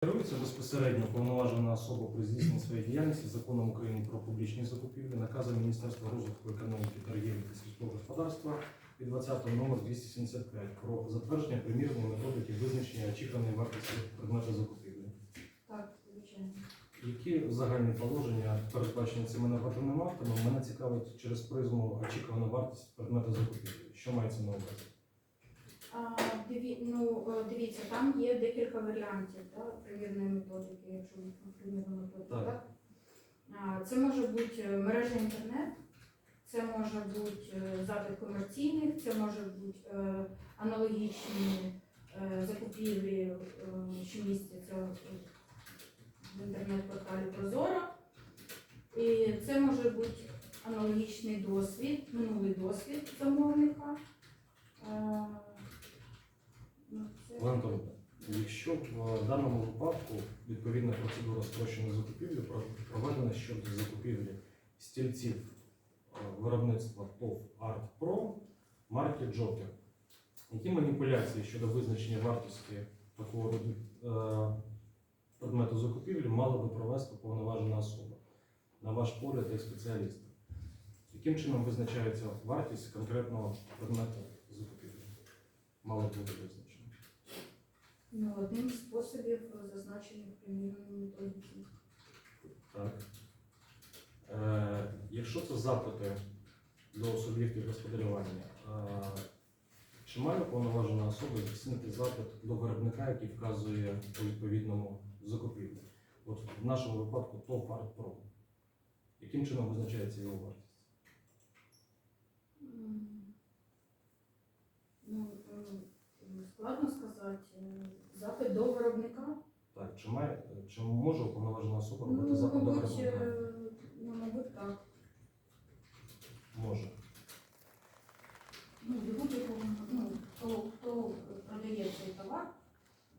Керується безпосередньо повноважена особа при здійсненні своєї діяльності законом України про публічні закупівлі, наказом Міністерства розвитку економіки, торгівлі та сільського господарства від 20 номер 275 про затвердження примірної методики визначення очікуваної вартості предмету закупівлі. Так, звичайно. Які загальні положення передбачені цими нормативними актами, мене цікавить через призму очікувана вартість предмету закупівлі. Що мається на увазі? Диві, ну, е, дивіться, там є декілька варіантів да, примірної методики, якщо ми примірну методику. Так. Так. Це може бути е, мережа інтернет, це може бути е, запит комерційних, це може бути аналогічні закупівлі, що містяться в інтернет-порталі Прозоро. І це може бути аналогічний досвід, минулий досвід замовника. Е, ну, це- якщо в даному випадку відповідна процедура спрощеної закупівлі проведена щодо закупівлі стільців е, виробництва ТОВ Art Pro марки Joker, які маніпуляції щодо визначення вартості такого е, предмету закупівлі мала би провести повноважена особа, на ваш погляд як спеціаліста? Яким чином визначається вартість конкретного предмету закупівлі? Мало б бути визначено. Ну, одним з способів е, зазначених в примірній методиці. Так. Е, якщо це запити до суб'єктів господарювання, е, чи має повноважена особа здійснити запит до виробника, який вказує у відповідному закупівлі? От в нашому випадку ТОВ Pro. Яким чином визначається його вартість? Ну, складно сказати. Запит до виробника. Так, чи має чи може уповноважена особа робити Ну, запит до мабуть, виробника? е, ну, мабуть, так. Може. Ну, в будь-якому, ну, хто, хто продає цей товар,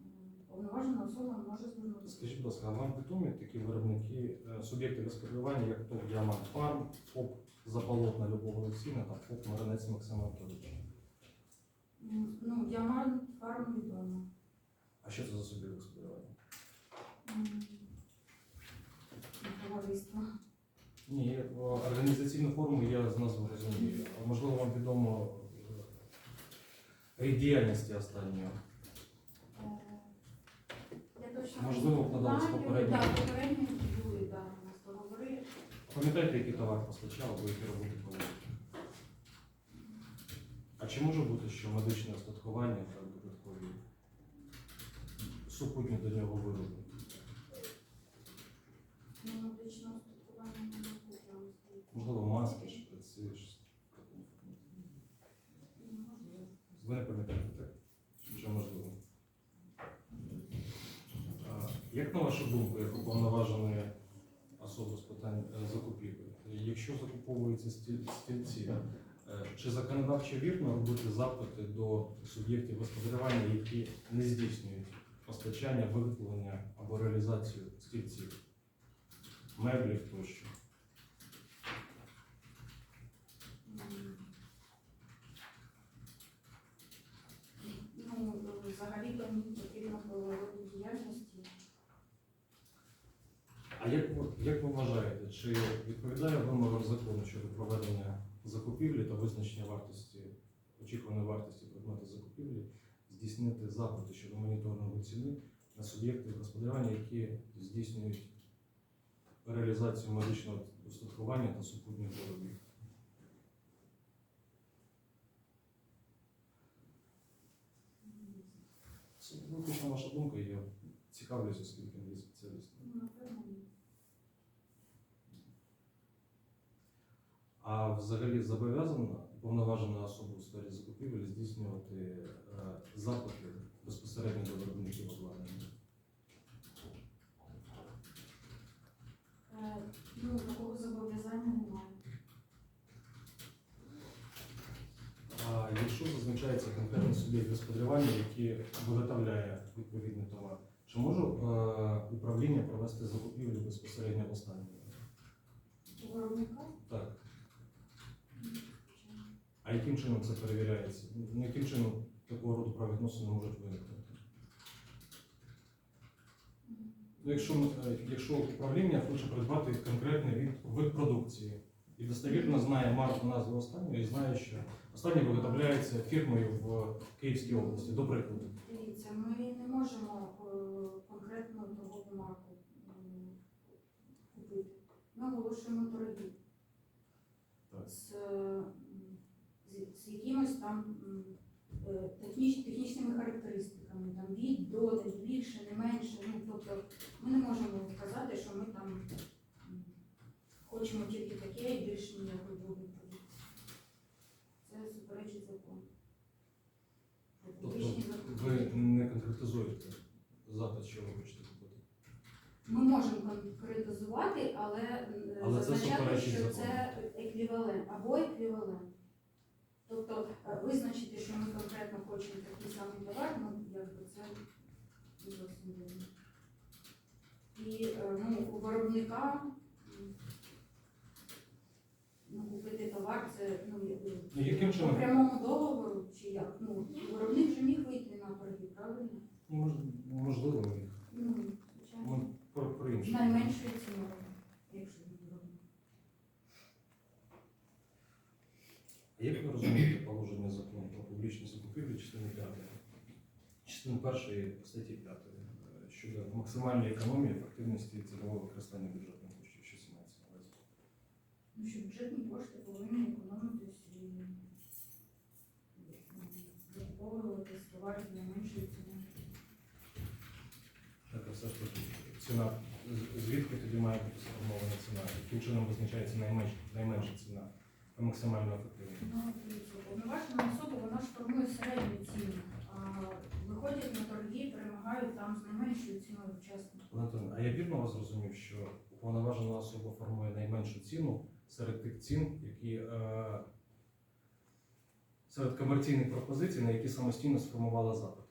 м, повноважена особа може звернутися. Скажіть, будь ласка, а вам відомі такі виробники, е, суб'єкти господарювання, як ТОВ Діамант Фарм, ФОП Заполотна Любов Олексійна та ФОП Маринець Максим Анатолійович? М, Ну, діамант фарм відомо. А що це за суб'єкт господарювання? Товариство. Ні, організаційну форму я з назви розумію. А можливо, вам відомо е, рід діяльності останнього. Е, Я точно Можливо, вкладались знаю. попередні. Так, попередні були, так, у нас договори. Пам'ятаєте, який товар постачав, або які роботи проводив? А чи може бути, що медичне остаткування та супутні до нього вироби? Ну. Можливо, маски, шприци, щось. Ви не пам'ятаєте, так? Що можливо? А, Як на вашу думку, як уповноваженої особи з питань е, закупівель, якщо закуповуються стільці, е, чи законодавчо вірно робити запити до суб'єктів господарювання, які не здійснюють постачання, виготовлення або реалізацію стільців, меблів тощо? Ну, взагалі мені потрібно було діяльності. А як, як ви вважаєте, чи відповідає вимогам закону щодо проведення закупівлі та визначення вартості, очікуваної вартості предмету закупівлі, здійснити запити щодо моніторингу ціни на суб'єкти господарювання, які здійснюють реалізацію медичного устаткування та супутніх виробів? Виключно ваша думка, я цікавлюся, оскільки не є спеціалістом. Ну. А взагалі зобов'язана повноважена особа у сфері закупівель здійснювати е, запити безпосередньо до виробників обладнання? Е, Ну, такого зобов'язання немає. А якщо зазначається конкретний суб'єкт господарювання, який виготовляє відповідний товар, чи може е, управління провести закупівлю безпосередньо? У виробника? Так. А яким чином це перевіряється? Ну, яким чином такого роду правовідносини можуть виникнути? Ну, якщо, е, якщо управління хоче придбати конкретний від, вид продукції і достовірно знає марку назву останньої, і знає, що останнє виготовляється фірмою в Київській області, до прикладу. Дивіться, ми не можемо е, конкретну торгову марку м, купити. Ми оголошуємо торги Так. з, е, якимось там е, техніч, технічними характеристиками, там від, до, не більше, не менше. Ну, тобто ми не можемо сказати, що ми там хочемо тільки таке і більше ніякої другої продукції. Це суперечить закону. Тобто ви не конкретизуєте запит, що ви хочете купити. Ми можемо конкретизувати, але, Але зазначати, що це еквівалент або еквівалент. Тобто е, визначити, що ми конкретно хочемо такий самий товар, ну якби це не зовсім вірно. І е, ну, у виробника ну, купити товар, це ну, якби Ну, по прямому договору чи як? Ну, виробник вже міг вийти на торги, правильно? Ну, можливо, ні. Ну, звичайно. Інше. найменшою ціною, якщо він виробник. А Як ви розумієте положення закону про публічні закупівлі частини 5, частини 1 статті 5 е, щодо максимальної економії ефективності цільового використання бюджетних коштів, що це на увазі? Ну, що бюджетні кошти повинні економитись і закуповуватись товари з найменшою ціною. Так, а все ж таки ціна, звідки тоді має бути сформована ціна? Яким чином визначається найменш, найменша ціна та максимально ефективна? Ну, дивіться, повноважена особа, вона ж формує середню ціну, а виходять на торги, перемагають там з найменшою ціною учасники. Антон, а я вірно вас зрозумів, що уповноважена особа формує найменшу ціну серед тих цін, які е, серед комерційних пропозицій, на які самостійно сформувала запит.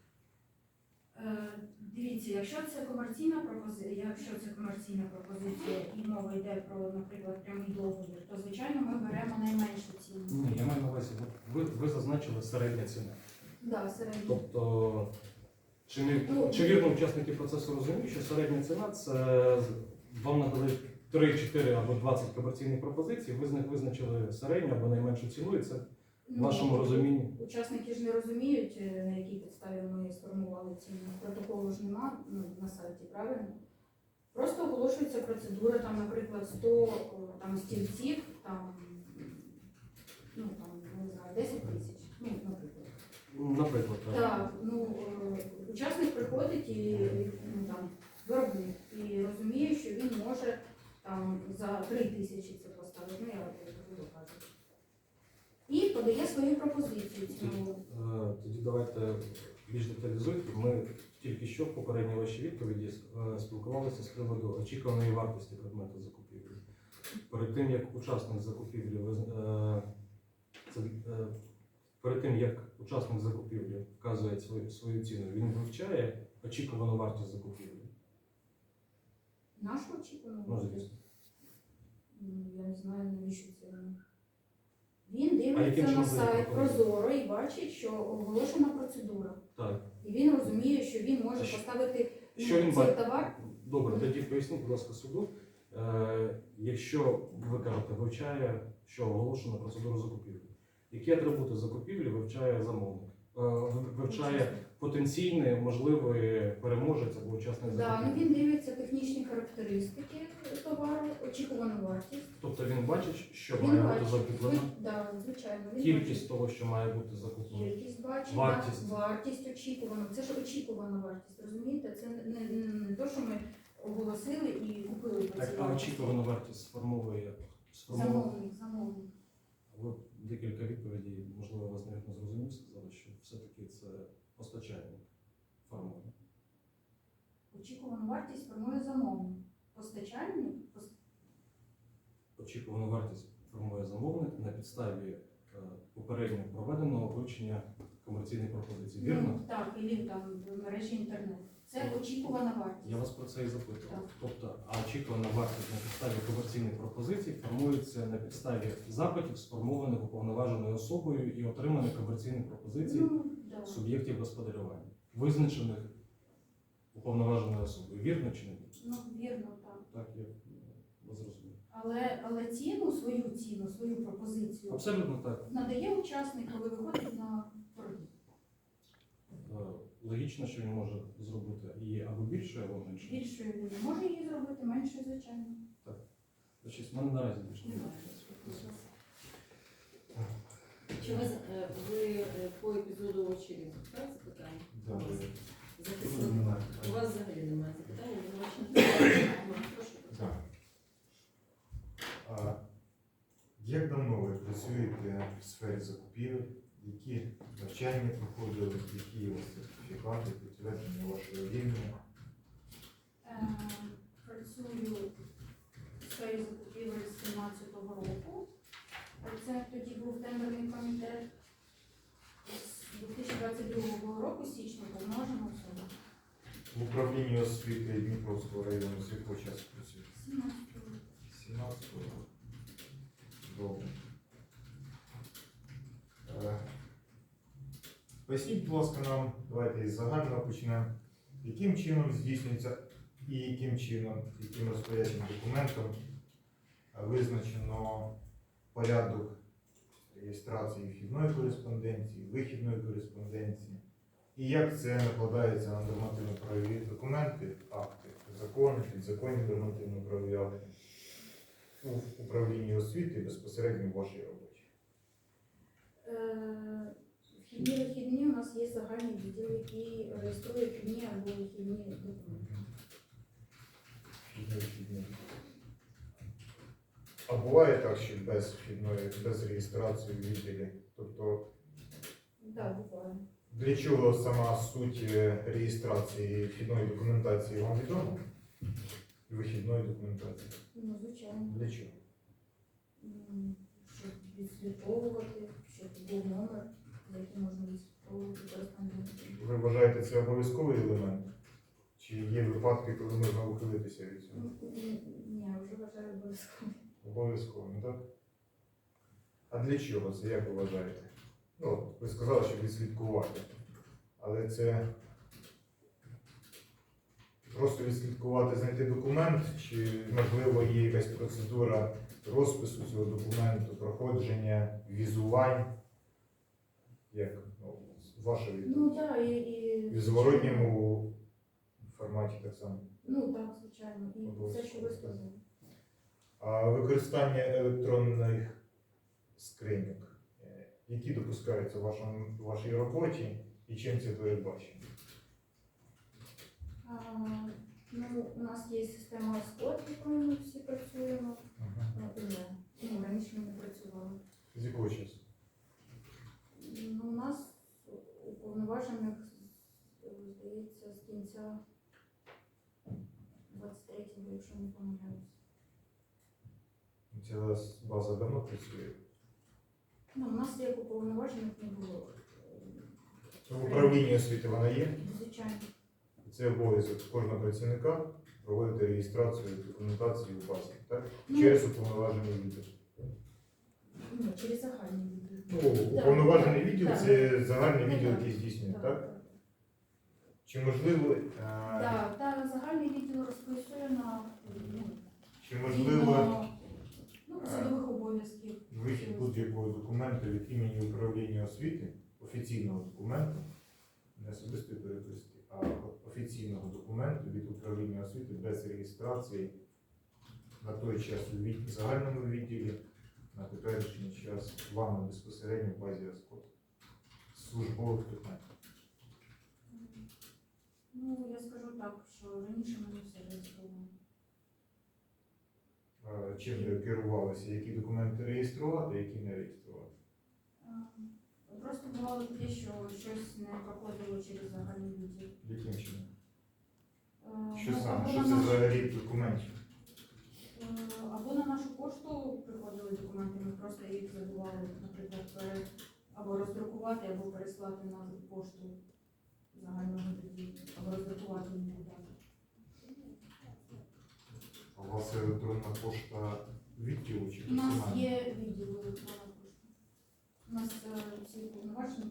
Е, Дивіться, якщо це комерційна пропозиція, якщо це комерційна пропозиція і мова йде про, наприклад, прямий договір, то звичайно ми беремо найменшу ціну. Ні, я маю на увазі, ви, ви зазначили середня ціна. Да, середню. Тобто, чи, не, Ну, чи вірно учасники процесу розуміють, що середня ціна це вам надали 3, 4 або 20 комерційних пропозицій, ви з них визначили середню або найменшу ціну, і це в Ну, вашому розумінні. Учасники ж не розуміють, е, на якій підставі ми сформували ціну. Протоколу ж нема ну, на сайті, правильно? Просто оголошується процедура, там, наприклад, 100 о, там, стільців, там, ну, там, не знаю, 10 тисяч, ну, наприклад. Наприклад, так. Так, ну, е, учасник приходить і ну, там, виробник і розуміє, що він може там, за 3 тисячі це поставити, ну, я буду кажучи. І подає свою пропозицію цінову. Е, Тоді давайте більш деталізуйте. Ми тільки що в попередній вашій відповіді е, спілкувалися з приводу очікуваної вартості предмету закупівлі. Перед тим як учасник закупівлі виз- е, це, е, перед тим як учасник закупівлі вказує свою, свою ціну, він вивчає очікувану вартість закупівлі. Нашу очікувану Ну, вартість? звісно. Ну, Я не знаю, навіщо це. Він А яким дивиться чином на сайт? Прозоро і бачить, що оголошена процедура. Так. І він розуміє, що він може що- поставити ну, що він цей бачить? товар. Добре, тоді поясніть, будь ласка, суду. Е, якщо ви кажете, вивчає, що оголошено процедуру закупівлі, які атрибути закупівлі вивчає замовник? Е, вивчає потенційний можливий переможець або учасник Да, ну закупівлі. він дивиться технічні характеристики товару, очікувану вартість. Тобто він бачить, що Він має бути бачить, закуплено, да, звичайно, він кількість бачить того, що має бути закуплено. кількість бачить, Вартість. вартість очікувану. Це ж очікувана вартість, розумієте? Це не, не, не, то, що ми оголосили і купили по Так, цій а вартості. очікувану вартість сформовує сформовує. Замовник, замовник. Ви декілька відповідей, можливо, вас навіть не зрозумів, сказали, що все-таки це постачальник формує. Очікувану вартість формує замовник. Постачальник, пос- Очікувану вартість формує замовник на підставі е, попередньо проведеного вивчення комерційних пропозицій. Вірно? ну, так, і там в мережі інтернет. Це очікувана вартість. Я вас про це і запитував. Так. Тобто, а очікувана вартість на підставі комерційних пропозицій формується на підставі запитів, сформованих уповноваженою особою і отриманих комерційних пропозицій Ну, да. суб'єктів господарювання, визначених уповноваженою особою. Вірно чи не? Ну, Вірно, так. Так, я вас зрозумів. Але, але ціну, свою ціну, свою пропозицію Абсолютно так. надає учасник, коли виходить на Логічно, що він може зробити її або більше, або менше. Більшою він не може її зробити, меншою, звичайно. Значить, в мене наразі більше немає. Чи ви, е, ви е, по епізоду очі так, запитання? Немає У питань. вас взагалі немає запитань, обвинувачення. Прошу. Так. А як давно ви працюєте в сфері закупівель? Які навчання проходили, які у вас сертифікати, підтвердження вашого рівня? Е, Працюю в сфері закупівель з 17-го року. Це тоді був тендерний комітет. З 2022 року, січня, повножено все. В управлінні освіти Дніпровського району з якого часу працюєте? 17 року. 17 року. Добре. Е, Поясніть, будь ласка, нам, давайте із загального почнемо. Яким чином здійснюється і яким чином, яким розпорядчим документом е, визначено порядок реєстрації вхідної кореспонденції, вихідної кореспонденції, і як це накладається на нормативно-правові документи, акти, закони, підзаконні нормативно-правові акти у управлінні освіти безпосередньо в вашій роботі. Е, Вхідні вихідні у нас є загальний відділ, який реєструє вхідні або вихідні документи. Вхідні, вхідні. А буває так, що без вхідної, без реєстрації в відділі. Тобто Так, буває. для чого сама суть е, реєстрації вхідної документації вам відома? Вихідної документації. Ну, звичайно. Для чого? М, Щоб відслідковувати, щоб був номер, за яким можна відслідковувати. Ви вважаєте це обов'язковий елемент? Чи є випадки, коли можна ухилитися від цього? Ні, я вже вважаю обов'язково. Обов'язково, ну так? А для чого це, як ви вважаєте? Ну, ви сказали, що відслідкувати. Але це просто відслідкувати, знайти документ, чи можливо є якась процедура розпису цього документу, проходження, візувань? Як ну, ваша відповідь? Ну так, і, і в зворотньому форматі так само. Ну так, звичайно. І все, що ви сказали. А використання електронних скриньок, е, які допускаються в вашому, в вашій роботі і чим це передбачено? А, ну, у нас є система СКОД, якою ми всі працюємо. Ну, і ми. Ну, раніше ми не працювали. З якого часу? Ну, у нас уповноважених, е, здається, з кінця 23-го, якщо не помиляюсь. Ця база давно працює. Ну, у нас як уповноважених не було. В управлінні освіти вона є. Звичайно. Це обов'язок кожного працівника проводити реєстрацію документації в базі, так? Ну, Через уповноважений відділ. ну, через загальний відділ. Ну, уповноважений відділ так. це загальний відділ, який здійснює, Так. Чи можливо, е, Так, так, загальний відділ розписує на ну, чи можливо згідно, ну, посадових обов'язків. Вихід будь-якого документу від імені управління освіти, офіційного документу, не особистої переписки, а офіційного документу від управління освіти без реєстрації на той час у від- загальному відділі, на теперішній час вами безпосередньо в базі АСКО. Службових питань. Ну, я скажу так, що раніше ми не все реєстрували. Чим ви керувалися, які документи реєструвати, які не реєструвати. Е, Просто бувало таке, що щось не проходило через загальний відділ. Яким чином? Е, Що ну, саме? Що це за рід документів? Е, Або на нашу пошту приходили документи, ми просто їх забували, наприклад, або роздрукувати, або переслати на пошту загального відділу, або роздрукувати і так. А У вас електронна пошта відділу чи У нас персональна? є відділ електронна пошта. У нас е, всі повноважені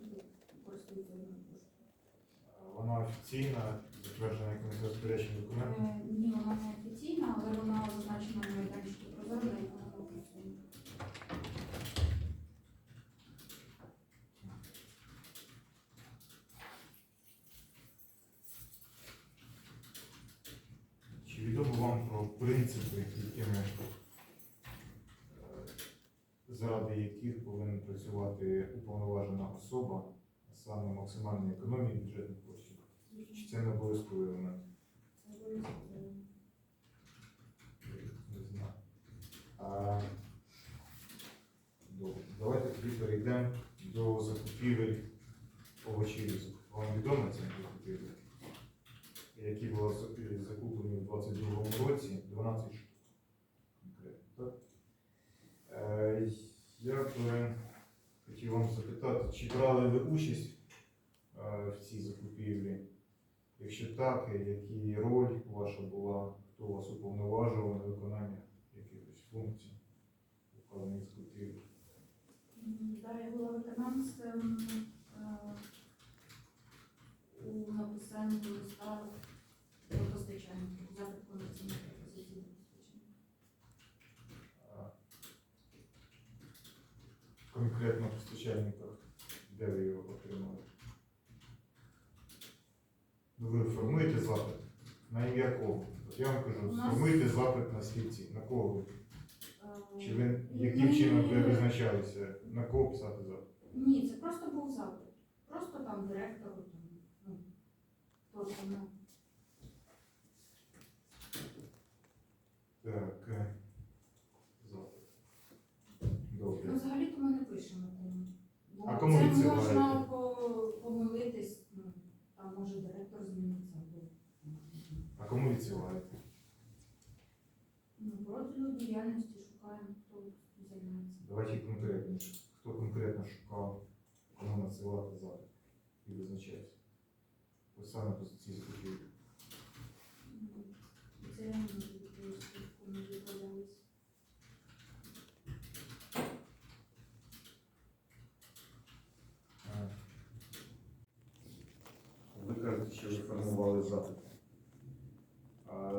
користуються електронною поштою. Вона офіційна, затверджена якимось розпорядчим документом. Е, Ні, вона не офіційна, але вона зазначена на тексту прозорна і вона працює. Чи відомо вам про принципи, якими е, заради яких повинна працювати уповноважена особа, саме максимальної економії бюджетних коштів? Чи це не обов'язковий елемент? Це обов'язковий. Давайте тоді перейдемо до закупівель овочів. Вам відомо ці закупівлі? Які були закуплені у 2022 році 12 штук. Конкретно? Е, Я б е, хотів вам запитати, чи брали ви участь е, в цій закупівлі? Якщо так, які роль ваша була, хто вас уповноважував на виконання функцій вказаних закупівель? М, була виконавцем е, у написанні листа до постачальників, запит Конкретно постачальника, де ви його отримали? Ну, ви формуєте запит? На ім'я кого? От я вам кажу, сформуйте запит на стільці. На кого ви? Чи ви яким чином ви визначалися? На кого писати запит? Ні, це просто був запит. Просто там директору, ну, хто там, ну, Так. е, Запит. Добре. Ну, взагалі-то ми не пишемо кому. Бо А кому це відсилаєте? можна по- помилитись, ну, там може директор зміниться або А кому відсилаєте? ну, профілю діяльності шукаємо, хто займається. Давайте конкретніше. Хто конкретно шукав, кому надсилати запит і визначається. Ось саме по цій закупівлі. Ну, Це я не можу відповісти, кому закупівлі. Ви кажете, що ви формували запит.